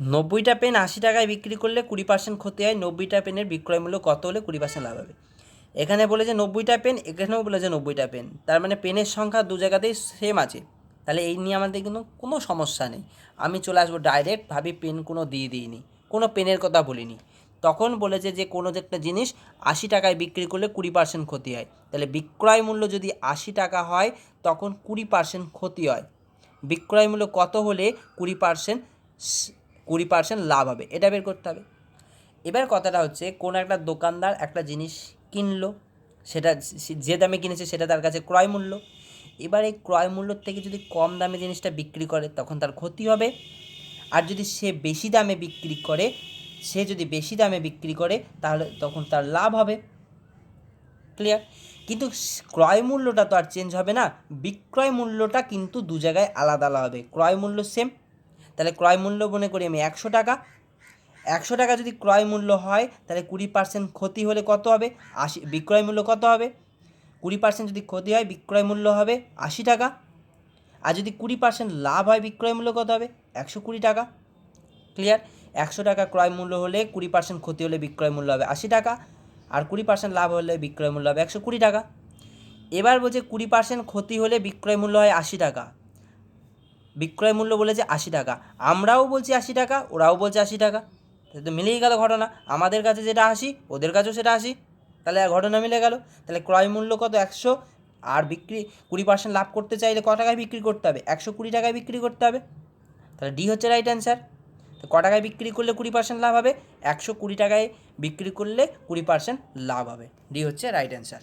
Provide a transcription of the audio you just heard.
নব্বইটা পেন আশি টাকায় বিক্রি করলে কুড়ি পার্সেন্ট ক্ষতি হয়, নব্বইটা পেনের বিক্রয় মূল্য কত হলে কুড়ি পার্সেন্ট লাভ হবে? এখানে বলেছে নব্বইটা পেন, এখানেও বলেছে নব্বইটা পেন। তার মানে পেনের সংখ্যা দু জায়গাতেই সেম আছে। তাহলে এই নিয়ে আমাদের কিন্তু কোনো সমস্যা নেই। আমি চলে আসব ডাইরেক্ট ভাবি পেন কোনো দিয়ে দিইনি, কোনো পেনের কথা বলিনি। তখন বলেছে যে কোনো একটা জিনিস আশি টাকায় বিক্রি করলে কুড়ি পার্সেন্ট ক্ষতি হয়। তাহলে বিক্রয় মূল্য যদি আশি টাকা হয়, তখন কুড়ি পার্সেন্ট ক্ষতি হয়। বিক্রয় মূল্য কত হলে কুড়ি পার্সেন্ট কুড়ি পার্সেন্ট লাভ হবে, এটা বের করতে হবে। এবার কথাটা হচ্ছে, কোনো একটা দোকানদার একটা জিনিস কিনলো, সেটা যে দামে কিনেছে সেটা তার কাছে ক্রয় মূল্য। এবার এই ক্রয় মূল্যর থেকে যদি কম দামে জিনিসটা বিক্রি করে, তখন তার ক্ষতি হবে। আর যদি সে বেশি দামে বিক্রি করে, সে যদি বেশি দামে বিক্রি করে, তাহলে তখন তার লাভ হবে। ক্লিয়ার কিন্তু ক্রয় মূল্যটা তো আর চেঞ্জ হবে না। বিক্রয় মূল্যটা কিন্তু দু জায়গায় আলাদা আলাদা হবে। ক্রয় মূল্য সেম তাহলে ক্রয় মূল্য মনে করি আমি একশো টাকা। একশো টাকা যদি ক্রয় মূল্য হয়, তাহলে কুড়ি পার্সেন্ট ক্ষতি হলে কত হবে? আশি, বিক্রয় মূল্য কত হবে? কুড়ি পার্সেন্ট যদি ক্ষতি হয়, বিক্রয় মূল্য হবে আশি টাকা। আর যদি কুড়ি পার্সেন্ট লাভ হয়, বিক্রয় মূল্য কত হবে? একশো কুড়ি টাকা। ক্লিয়ার একশো টাকা ক্রয় মূল্য হলে কুড়ি পার্সেন্ট ক্ষতি হলে বিক্রয় মূল্য হবে আশি টাকা। আর কুড়ি পার্সেন্ট লাভ হলে বিক্রয় মূল্য হবে একশো কুড়ি টাকা। এবার বলছে কুড়ি পার্সেন্ট ক্ষতি হলে বিক্রয় মূল্য হয় আশি টাকা। বিক্রয় মূল্য বলেছে আশি টাকা। আমরাও বলছি আশি টাকা, ওরাও বলছে আশি টাকা। তাহলে তো মিলেই গেল ঘটনা। আমাদের কাছে যেটা আশি, ওদের কাছেও সেটা আশি। তাহলে আর ঘটনা মিলে গেল। তাহলে ক্রয় মূল্য কত? একশো। আর বিক্রি, কুড়ি পার্সেন্ট লাভ করতে চাইলে ক টাকায় বিক্রি করতে হবে? একশো কুড়ি টাকায় বিক্রি করতে হবে। তাহলে ডি হচ্ছে রাইট অ্যান্সার তো ক টাকায় বিক্রি করলে কুড়ি পার্সেন্ট লাভ হবে? একশো কুড়ি টাকায় বিক্রি করলে কুড়ি পার্সেন্ট লাভ হবে। ডি হচ্ছে রাইট অ্যান্সার